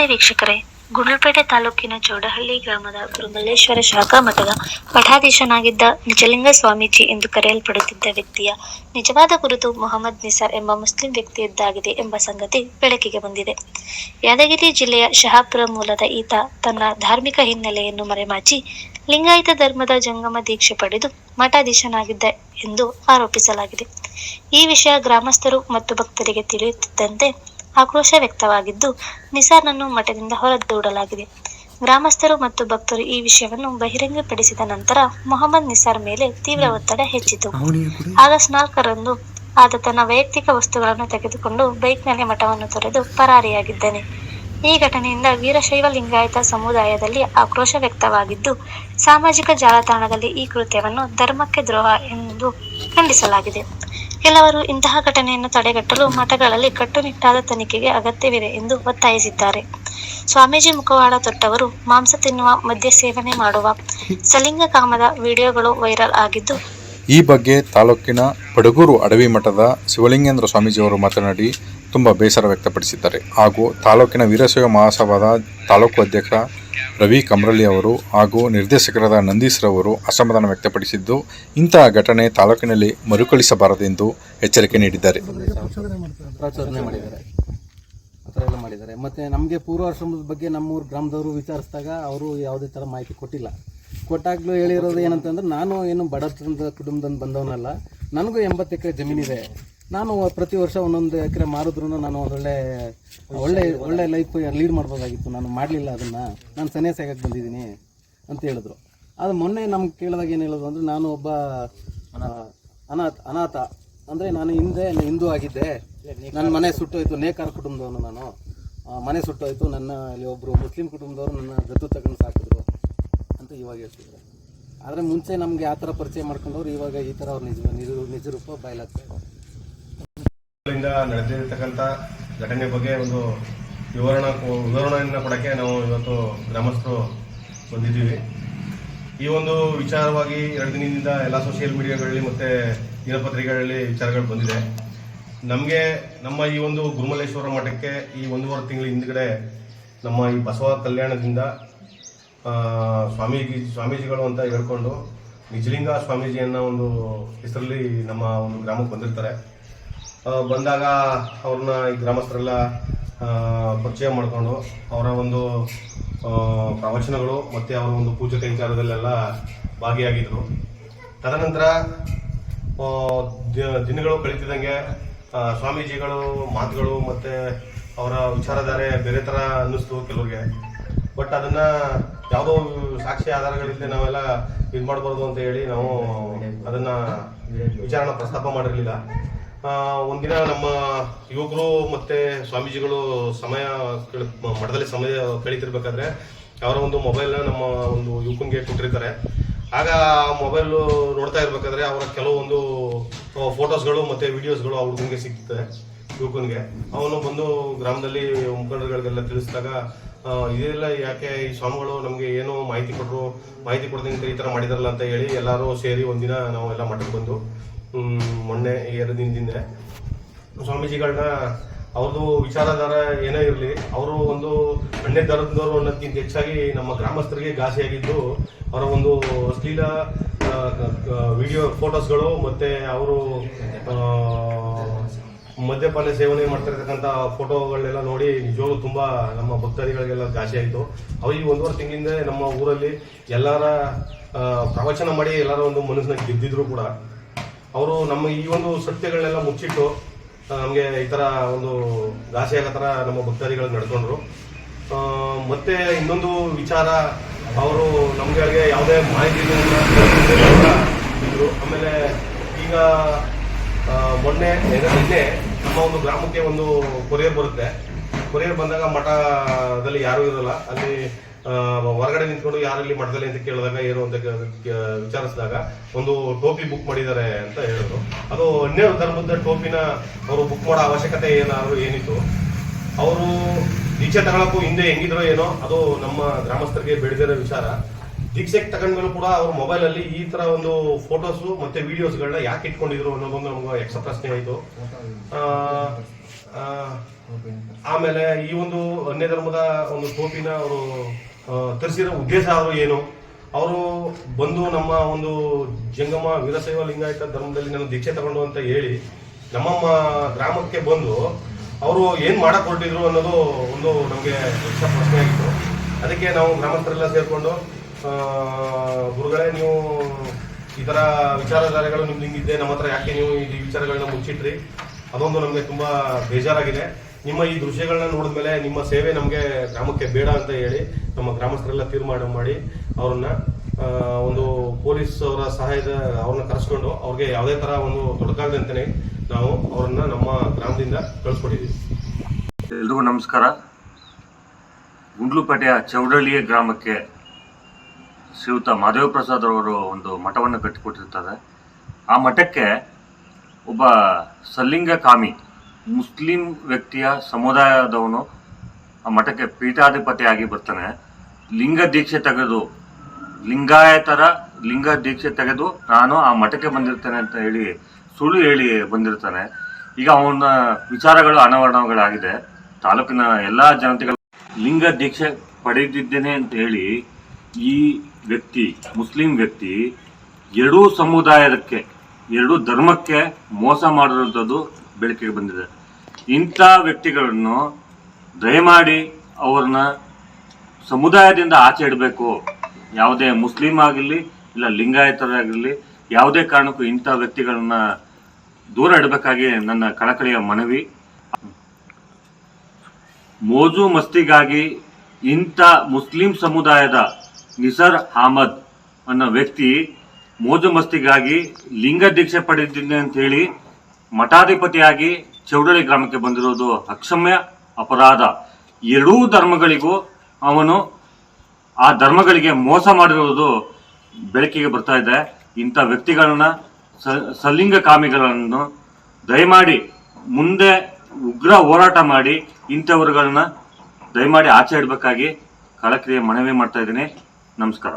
ನಮಸ್ತೆ ವೀಕ್ಷಕರೇ. ಗುಂಡ್ಲುಪೇಟೆ ತಾಲೂಕಿನ ಚೌಡಹಳ್ಳಿ ಗ್ರಾಮದ ಗುರುಮಲ್ಲೇಶ್ವರ ಶಾಖಾ ಮಠದ ಮಠಾಧೀಶನಾಗಿದ್ದ ನಿಜಲಿಂಗ ಸ್ವಾಮೀಜಿ ಎಂದು ಕರೆಯಲ್ಪಡುತ್ತಿದ್ದ ವ್ಯಕ್ತಿಯ ನಿಜವಾದ ಗುರುತು ಮೊಹಮ್ಮದ್ ನಿಸಾರ್ ಎಂಬ ಮುಸ್ಲಿಂ ವ್ಯಕ್ತಿಯದ್ದಾಗಿದೆ ಎಂಬ ಸಂಗತಿ ಬೆಳಕಿಗೆ ಬಂದಿದೆ. ಯಾದಗಿರಿ ಜಿಲ್ಲೆಯ ಶಹಾಪುರ ಮೂಲದ ಈತ ತನ್ನ ಧಾರ್ಮಿಕ ಹಿನ್ನೆಲೆಯನ್ನು ಮರೆಮಾಚಿ ಲಿಂಗಾಯತ ಧರ್ಮದ ಜಂಗಮ ದೀಕ್ಷೆ ಪಡೆದು ಮಠಾಧೀಶನಾಗಿದ್ದ ಎಂದು ಆರೋಪಿಸಲಾಗಿದೆ. ಈ ವಿಷಯ ಗ್ರಾಮಸ್ಥರು ಮತ್ತು ಭಕ್ತರಿಗೆ ತಿಳಿಯುತ್ತಿದ್ದಂತೆ ಆಕ್ರೋಶ ವ್ಯಕ್ತವಾಗಿದ್ದು ನಿಸಾರ್ನನ್ನು ಮಠದಿಂದ ಹೊರದೂಡಲಾಗಿದೆ. ಗ್ರಾಮಸ್ಥರು ಮತ್ತು ಭಕ್ತರು ಈ ವಿಷಯವನ್ನು ಬಹಿರಂಗಪಡಿಸಿದ ನಂತರ ಮೊಹಮ್ಮದ್ ನಿಸಾರ್ ಮೇಲೆ ತೀವ್ರ ಒತ್ತಡ ಹೆಚ್ಚಿತು. ಆಗಸ್ಟ್ ನಾಲ್ಕರಂದು ಆತ ತನ್ನ ವೈಯಕ್ತಿಕ ವಸ್ತುಗಳನ್ನು ತೆಗೆದುಕೊಂಡು ಬೈಕ್ನಲ್ಲಿ ಮಠವನ್ನು ತೊರೆದು ಪರಾರಿಯಾಗಿದ್ದಾನೆ. ಈ ಘಟನೆಯಿಂದ ವೀರಶೈವ ಲಿಂಗಾಯತ ಸಮುದಾಯದಲ್ಲಿ ಆಕ್ರೋಶ ವ್ಯಕ್ತವಾಗಿದ್ದು ಸಾಮಾಜಿಕ ಜಾಲತಾಣದಲ್ಲಿ ಈ ಕೃತ್ಯವನ್ನು ಧರ್ಮಕ್ಕೆ ದ್ರೋಹ ಎಂದು ಖಂಡಿಸಲಾಗಿದೆ. ಕೆಲವರು ಇಂತಹ ಘಟನೆಯನ್ನು ತಡೆಗಟ್ಟಲು ಮಠಗಳಲ್ಲಿ ಕಟ್ಟುನಿಟ್ಟಾದ ತನಿಖೆಗೆ ಅಗತ್ಯವಿದೆ ಎಂದು ಒತ್ತಾಯಿಸಿದ್ದಾರೆ. ಸ್ವಾಮೀಜಿ ಮುಖವಾಡ ತೊಟ್ಟವರು ಮಾಂಸ ತಿನ್ನುವ ಮದ್ಯ ಸೇವನೆ ಮಾಡುವ ಸಲಿಂಗ ಕಾಮದ ವಿಡಿಯೋಗಳು ವೈರಲ್ ಆಗಿದ್ದು ಈ ಬಗ್ಗೆ ತಾಲೂಕಿನ ಪಡಗೂರು ಅಡವಿ ಮಠದ ಶಿವಲಿಂಗೇಂದ್ರ ಸ್ವಾಮೀಜಿಯವರು ಮಾತನಾಡಿ ತುಂಬ ಬೇಸರ ವ್ಯಕ್ತಪಡಿಸಿದ್ದಾರೆ. ಹಾಗೂ ತಾಲೂಕಿನ ವೀರಶೈವ ಮಹಾಸಭಾದ ತಾಲೂಕು ಅಧ್ಯಕ್ಷ ರವಿ ಕಮ್ರಳ್ಳಿ ಅವರು ಹಾಗೂ ನಿರ್ದೇಶಕರಾದ ನಂದೀಶ್ರವರು ಅಸಮಾಧಾನ ವ್ಯಕ್ತಪಡಿಸಿದ್ದು ಇಂತಹ ಘಟನೆ ತಾಲೂಕಿನಲ್ಲಿ ಮರುಕಳಿಸಬಾರದೆಂದು ಎಚ್ಚರಿಕೆ ನೀಡಿದ್ದಾರೆ. ಮಾಡಿದ್ದಾರೆ. ಮತ್ತು ನಮಗೆ ಪೂರ್ವಾಶ್ರಮದ ಬಗ್ಗೆ ನಮ್ಮೂರು ಗ್ರಾಮದವರು ವಿಚಾರಿಸಿದಾಗ ಅವರು ಯಾವುದೇ ಥರ ಮಾಹಿತಿ ಕೊಟ್ಟಿಲ್ಲ. ಕೊಟ್ಟಾಗಲೂ ಹೇಳಿರೋದು ಏನಂತಂದ್ರೆ, ನಾನು ಏನು ಬಡತನದ ಕುಟುಂಬದಿಂದ ಬಂದವನಲ್ಲ, ನನಗೂ ಎಂಬತ್ತು ಎಕರೆ ಜಮೀನಿದೆ. ನಾನು ಪ್ರತಿ ವರ್ಷ ಒಂದೊಂದು ಎಕರೆ ಮಾರಿದ್ರು ನಾನು ಒಳ್ಳೆ ಒಳ್ಳೆ ಒಳ್ಳೆ ಲೈಫ್ ಲೀಡ್ ಮಾಡ್ಬೋದಾಗಿತ್ತು. ನಾನು ಮಾಡಲಿಲ್ಲ ಅದನ್ನು. ನಾನು ಸನ್ಯಾಸಿಯಾಗಕ್ಕೆ ಬಂದಿದ್ದೀನಿ ಅಂತ ಹೇಳಿದ್ರು. ಅದು ಮೊನ್ನೆ ನಮ್ಗೆ ಕೇಳಿದಾಗ ಏನು ಹೇಳೋದು ಅಂದರೆ, ನಾನು ಒಬ್ಬ ಅನಾಥ ಅನಾಥ. ಅಂದರೆ ನಾನು ಹಿಂದೆ ಹಿಂದೂ ಆಗಿದ್ದೆ. ನನ್ನ ಮನೆ ಸುಟ್ಟೋಯ್ತು, ನೇಕಾರ ಕುಟುಂಬದವನು ನಾನು. ಮನೆ ಸುಟ್ಟೋಯ್ತು. ನನ್ನ ಅಲ್ಲಿ ಒಬ್ಬರು ಮುಸ್ಲಿಂ ಕುಟುಂಬದವರು ನನ್ನ ದತ್ತು ತಗೊಂಡು ಸಾಕಿದ್ರು. ಅಂತ ಇವಾಗ ಹೇಳ್ತಿದ್ದಾರೆ. ಆದರೆ ಮುಂಚೆ ನಮಗೆ ಆ ಥರ ಪರಿಚಯ ಮಾಡ್ಕೊಂಡವ್ರು ಇವಾಗ ಈ ಥರ ಅವ್ರು ನಿಜ ನಿಜ ನಿಜ ರೂಪ ಬಯಲಾಗ್ತಾ ನಡೆದಿರ್ತಕ್ಕಂಥ ಘಟನೆ ಬಗ್ಗೆ ಒಂದು ವಿವರಣ ವಿವರಣೆಯನ್ನು ಕೊಡೋಕ್ಕೆ ನಾವು ಇವತ್ತು ಗ್ರಾಮಸ್ಥರು ಬಂದಿದ್ದೀವಿ. ಈ ಒಂದು ವಿಚಾರವಾಗಿ ಎರಡು ದಿನದಿಂದ ಎಲ್ಲ ಸೋಷಿಯಲ್ ಮೀಡಿಯಾಗಳಲ್ಲಿ ಮತ್ತು ದಿನಪತ್ರಿಕೆಗಳಲ್ಲಿ ವಿಚಾರಗಳು ಬಂದಿದೆ. ನಮಗೆ ನಮ್ಮ ಈ ಒಂದು ಗುರುಮಲೇಶ್ವರ ಮಠಕ್ಕೆ ಈ ಒಂದೂವರೆ ತಿಂಗಳ ಹಿಂದ್ಗಡೆ ನಮ್ಮ ಈ ಬಸವ ಕಲ್ಯಾಣದಿಂದ ಸ್ವಾಮೀಜಿ, ಸ್ವಾಮೀಜಿಗಳು ಅಂತ ಹೇಳ್ಕೊಂಡು ನಿಜಲಿಂಗ ಸ್ವಾಮೀಜಿ ಅನ್ನೋ ಒಂದು ಹೆಸರಲ್ಲಿ ನಮ್ಮ ಒಂದು ಗ್ರಾಮಕ್ಕೆ ಬಂದಿರ್ತಾರೆ. ಬಂದಾಗ ಅವ್ರನ್ನ ಈ ಗ್ರಾಮಸ್ಥರೆಲ್ಲ ಪರಿಚಯ ಮಾಡಿಕೊಂಡು ಅವರ ಒಂದು ಪ್ರವಚನಗಳು ಮತ್ತು ಅವರ ಒಂದು ಪೂಜೆ ಕೈಂಕಾರದಲ್ಲೆಲ್ಲ ಭಾಗಿಯಾಗಿದ್ರು. ತದನಂತರ ದಿನಗಳು ಕಳೀತಿದ್ದಂಗೆ ಸ್ವಾಮೀಜಿಗಳು ಮಾತುಗಳು ಮತ್ತು ಅವರ ವಿಚಾರಧಾರೆ ಬೇರೆ ಥರ ಅನ್ನಿಸ್ತು ಕೆಲವ್ರಿಗೆ. ಬಟ್ ಅದನ್ನ ಯಾವುದೋ ಸಾಕ್ಷಿ ಆಧಾರಗಳಿಂದ ನಾವೆಲ್ಲ ಇದು ಮಾಡಬಾರ್ದು ಅಂತ ಹೇಳಿ ನಾವು ಅದನ್ನ ವಿಚಾರಣ ಪ್ರಸ್ತಾಪ ಮಾಡಿರಲಿಲ್ಲ. ಒಂದಿನ ನಮ್ಮ ಯುವಕರು ಮತ್ತೆ ಸ್ವಾಮೀಜಿಗಳು ಸಮಯ ಮಠದಲ್ಲಿ ಸಮಯ ಕಳೀತಿರ್ಬೇಕಾದ್ರೆ ಅವರ ಒಂದು ಮೊಬೈಲ್ನ ನಮ್ಮ ಒಂದು ಯುವಕನಿಗೆ ಕೊಟ್ಟಿರ್ತಾರೆ. ಆಗ ಆ ಮೊಬೈಲ್ ನೋಡ್ತಾ ಇರ್ಬೇಕಾದ್ರೆ ಅವರ ಕೆಲವೊಂದು ಫೋಟೋಸ್ಗಳು ಮತ್ತೆ ವಿಡಿಯೋಸ್ಗಳು ಆ ಹುಡುಗನಿಗೆ ಸಿಗ್ತದೆ ಯುವಕನಿಗೆ ಅವನು ಬಂದು ಗ್ರಾಮದಲ್ಲಿ ಮುಖಂಡರುಗಳಿಗೆಲ್ಲ ತಿಳಿಸಿದಾಗ ಇದೆಲ್ಲ ಯಾಕೆ ಈ ಸ್ವಾಮಿಗಳು ನಮಗೆ ಏನು ಮಾಹಿತಿ ಕೊಟ್ಟರು ಮಾಹಿತಿ ಕೊಡದಿಂದ ಈ ಥರ ಮಾಡಿದಾರಲ್ಲ ಅಂತ ಹೇಳಿ ಎಲ್ಲರೂ ಸೇರಿ ಒಂದಿನ ನಾವು ಎಲ್ಲ ಮಠಕ್ಕೆ ಬಂದು ಮೊನ್ನೆ ಎರಡು ದಿನದಿಂದ ಸ್ವಾಮೀಜಿಗಳನ್ನ ಅವ್ರದ್ದು ವಿಚಾರಧಾರ ಏನೇ ಇರಲಿ, ಅವರು ಒಂದು ಅಣ್ಣೆ ದರದವರು ಅನ್ನೋದಕ್ಕಿಂತ ಹೆಚ್ಚಾಗಿ ನಮ್ಮ ಗ್ರಾಮಸ್ಥರಿಗೆ ಘಾಸಿಯಾಗಿದ್ದು ಅವರ ಒಂದು ಅಶ್ಲೀಲ ವಿಡಿಯೋ ಫೋಟೋಸ್ಗಳು ಮತ್ತು ಅವರು ಮದ್ಯಪಾನ ಸೇವನೆ ಮಾಡ್ತಿರ್ತಕ್ಕಂಥ ಫೋಟೋಗಳನ್ನೆಲ್ಲ ನೋಡಿ ನಿಜವಾಗ್ಲೂ ತುಂಬ ನಮ್ಮ ಭಕ್ತಾದಿಗಳಿಗೆಲ್ಲ ಘಾಸಿಯಾಯಿತು ಅವು ಈ ಒಂದೂವರೆ ತಿಂಗಳಿಂದ ನಮ್ಮ ಊರಲ್ಲಿ ಎಲ್ಲರ ಪ್ರವಚನ ಮಾಡಿ ಎಲ್ಲರ ಒಂದು ಮನಸ್ಸನ್ನ ಗೆದ್ದಿದ್ರು ಕೂಡ. ಅವರು ನಮ್ಮ ಈ ಒಂದು ಸತ್ಯಗಳನ್ನೆಲ್ಲ ಮುಚ್ಚಿಟ್ಟು ನಮಗೆ ಈ ಥರ ಒಂದು ಘಾಸಿ ಆಗೋ ಥರ ನಮ್ಮ ಭಕ್ತಾದಿಗಳು ನಡ್ಕೊಂಡ್ರು. ಮತ್ತೆ ಇನ್ನೊಂದು ವಿಚಾರ, ಅವರು ನಮ್ಗಳಿಗೆ ಯಾವುದೇ ಮಾಹಿತಿ ಆಮೇಲೆ ಈಗ ಮೊನ್ನೆ ನೆನ್ನೆ ನಮ್ಮ ಒಂದು ಗ್ರಾಮಕ್ಕೆ ಒಂದು ಕೊರಿಯರ್ ಬರುತ್ತೆ. ಕೊರಿಯರ್ ಬಂದಾಗ ಮಠದಲ್ಲಿ ಯಾರೂ ಇರಲ್ಲ. ಅಲ್ಲಿ ಹೊರಗಡೆ ನಿಂತ್ಕೊಂಡು ಯಾರಲ್ಲಿ ಮಠದಲ್ಲಿ ಅಂತ ಕೇಳಿದಾಗ ಏನು ಅಂತ ವಿಚಾರಿಸಿದಾಗ ಒಂದು ಟೋಪಿ ಬುಕ್ ಮಾಡಿದ್ದಾರೆ ಅಂತ ಹೇಳಿದ್ರು. ಅದು ಅನ್ಯ ಧರ್ಮದ ಟೋಪಿನ ಅವರು ಬುಕ್ ಮಾಡೋ ಅವಶ್ಯಕತೆ ಏನಾದ್ರು ಏನಿತ್ತು? ಅವರು ದೀಕ್ಷೆ ತಗೊಳಕ್ಕೂ ಹಿಂದೆ ಹೆಂಗಿದ್ರೋ ಏನೋ, ಅದು ನಮ್ಮ ಗ್ರಾಮಸ್ಥರಿಗೆ ಬೆಳೆದಿರೋ ವಿಚಾರ. ದೀಕ್ಷೆಗೆ ತಗೊಂಡ್ಮೇಲೂ ಕೂಡ ಅವ್ರ ಮೊಬೈಲ್ ಅಲ್ಲಿ ಈ ತರ ಒಂದು ಫೋಟೋಸ್ ಮತ್ತೆ ವಿಡಿಯೋಸ್ಗಳನ್ನ ಯಾಕೆ ಇಟ್ಕೊಂಡಿದ್ರು ಅನ್ನೋದೊಂದು ನಮ್ಗೆ ಎಕ್ಸ್ಟ್ರಾ ಪ್ರಶ್ನೆ ಆಯ್ತು. ಆಮೇಲೆ ಈ ಒಂದು ಅನ್ಯ ಧರ್ಮದ ಒಂದು ಟೋಪಿನ ಅವರು ತರಿಸಿರೋ ಉದ್ದೇಶ ಆದರೂ ಏನು? ಅವರು ಬಂದು ನಮ್ಮ ಒಂದು ಜಂಗಮ ವೀರಶೈವ ಲಿಂಗಾಯತ ಧರ್ಮದಲ್ಲಿ ನಾನು ದೀಕ್ಷೆ ತಗೊಂಡು ಅಂತ ಹೇಳಿ ನಮ್ಮ ಗ್ರಾಮಕ್ಕೆ ಬಂದು ಅವರು ಏನ್ ಮಾಡಕ್ ಹೊರಟಿದ್ರು ಅನ್ನೋದು ಒಂದು ನಮಗೆ ದೊಡ್ಡ ಪ್ರಶ್ನೆ ಆಗಿತ್ತು. ಅದಕ್ಕೆ ನಾವು ಗ್ರಾಮಸ್ಥರೆಲ್ಲ ಸೇರಿಕೊಂಡು ಗುರುಗಳೇ ನೀವು ಈ ತರ ವಿಚಾರಧಾರೆಗಳು ನಿಮ್ದು ಹಿಂಗಿದ್ದೆ ನಮ್ಮ ಹತ್ರ ಯಾಕೆ ನೀವು ಈ ವಿಚಾರಗಳನ್ನ ಮುಚ್ಚಿಟ್ರಿ? ಅದೊಂದು ನಮಗೆ ತುಂಬಾ ಬೇಜಾರಾಗಿದೆ. ನಿಮ್ಮ ಈ ದೃಶ್ಯಗಳನ್ನ ನೋಡಿದ್ಮೇಲೆ ನಿಮ್ಮ ಸೇವೆ ನಮಗೆ ಗ್ರಾಮಕ್ಕೆ ಬೇಡ ಅಂತ ಹೇಳಿ ನಮ್ಮ ಗ್ರಾಮಸ್ಥರೆಲ್ಲ ತೀರ್ಮಾನ ಮಾಡಿ ಅವ್ರನ್ನ ಒಂದು ಪೊಲೀಸ್ ಅವರ ಸಹಾಯದ ಅವ್ರನ್ನ ಕರೆಸ್ಕೊಂಡು ಅವ್ರಿಗೆ ಯಾವುದೇ ತರ ಒಂದು ತೊಡಕಾಗದಂತೆ ನಾವು ಅವ್ರನ್ನ ನಮ್ಮ ಗ್ರಾಮದಿಂದ ಕಳಿಸ್ಕೊಟ್ಟಿದ್ದೀವಿ ಎಲ್ರಿಗೂ ನಮಸ್ಕಾರ. ಗುಂಡ್ಲುಪೇಟೆಯ ಚೌಡಳ್ಳಿಯ ಗ್ರಾಮಕ್ಕೆ ಶ್ರೀಯುತ ಮಾಧವ ಪ್ರಸಾದ್ ಅವರು ಒಂದು ಮಠವನ್ನು ಕಟ್ಟಿಕೊಟ್ಟಿರ್ತಾರೆ. ಆ ಮಠಕ್ಕೆ ಒಬ್ಬ ಸಲ್ಲಿಂಗ ಕಾಮಿ ಮುಸ್ಲಿಂ ವ್ಯಕ್ತಿಯ ಸಮುದಾಯದವನು ಆ ಮಠಕ್ಕೆ ಪೀಠಾಧಿಪತಿಯಾಗಿ ಬರ್ತಾನೆ. ಲಿಂಗ ದೀಕ್ಷೆ ತೆಗೆದು, ಲಿಂಗಾಯತರ ಲಿಂಗ ದೀಕ್ಷೆ ತೆಗೆದು ನಾನು ಆ ಮಠಕ್ಕೆ ಬಂದಿರ್ತೇನೆ ಅಂತ ಹೇಳಿ, ಸುಳ್ಳು ಹೇಳಿ ಬಂದಿರ್ತಾನೆ. ಈಗ ಅವನ ವಿಚಾರಗಳು ಅನಾವರಣಗಳಾಗಿದೆ. ತಾಲೂಕಿನ ಎಲ್ಲ ಜನತೆಗಳ ಲಿಂಗ ದೀಕ್ಷೆ ಪಡೆದಿದ್ದೇನೆ ಅಂತ ಹೇಳಿ ಈ ವ್ಯಕ್ತಿ, ಮುಸ್ಲಿಂ ವ್ಯಕ್ತಿ ಎರಡೂ ಸಮುದಾಯಕ್ಕೆ, ಎರಡೂ ಧರ್ಮಕ್ಕೆ ಮೋಸ ಮಾಡಿರೋಂಥದ್ದು ಬೆಳಕಿಗೆ ಬಂದಿದೆ. ಇಂಥ ವ್ಯಕ್ತಿಗಳನ್ನು ದಯಮಾಡಿ ಅವ್ರನ್ನ ಸಮುದಾಯದಿಂದ ಆಚೆ ಇಡಬೇಕು. ಯಾವುದೇ ಮುಸ್ಲಿಂ ಆಗಿರಲಿ, ಇಲ್ಲ ಲಿಂಗಾಯತರಾಗಿರಲಿ ಯಾವುದೇ ಕಾರಣಕ್ಕೂ ಇಂಥ ವ್ಯಕ್ತಿಗಳನ್ನ ದೂರ ಇಡಬೇಕಾಗಿ ನನ್ನ ಕಳಕಳಿಯ ಮನವಿ. ಮೋಜು ಮಸ್ತಿಗಾಗಿ ಇಂಥ ಮುಸ್ಲಿಂ ಸಮುದಾಯದ ನಿಸರ್ ಅಹಮದ್ ಅನ್ನೋ ವ್ಯಕ್ತಿ ಮೋಜು ಮಸ್ತಿಗಾಗಿ ಲಿಂಗ ದೀಕ್ಷೆ ಪಡೆದಿದ್ದೇನೆ ಅಂತ ಹೇಳಿ ಮಠಾಧಿಪತಿಯಾಗಿ ಚೌಡಳ್ಳಿ ಗ್ರಾಮಕ್ಕೆ ಬಂದಿರೋದು ಅಕ್ಷಮ್ಯ ಅಪರಾಧ. ಎರಡೂ ಧರ್ಮಗಳಿಗೂ ಅವನು ಆ ಧರ್ಮಗಳಿಗೆ ಮೋಸ ಮಾಡಿರುವುದು ಬೆಳಕಿಗೆ ಬರ್ತಾ ಇದೆ. ಇಂಥ ವ್ಯಕ್ತಿಗಳನ್ನ ಸಲಿಂಗ ಕಾಮಿಗಳನ್ನು ದಯಮಾಡಿ ಮುಂದೆ ಉಗ್ರ ಹೋರಾಟ ಮಾಡಿ ಇಂಥವರುಗಳನ್ನ ದಯಮಾಡಿ ಆಚೆ ಇಡಬೇಕಾಗಿ ಕಳಕ್ರಿಯೆ ಮನವಿ ಮಾಡ್ತಾ ಇದ್ದೀನಿ. ನಮಸ್ಕಾರ.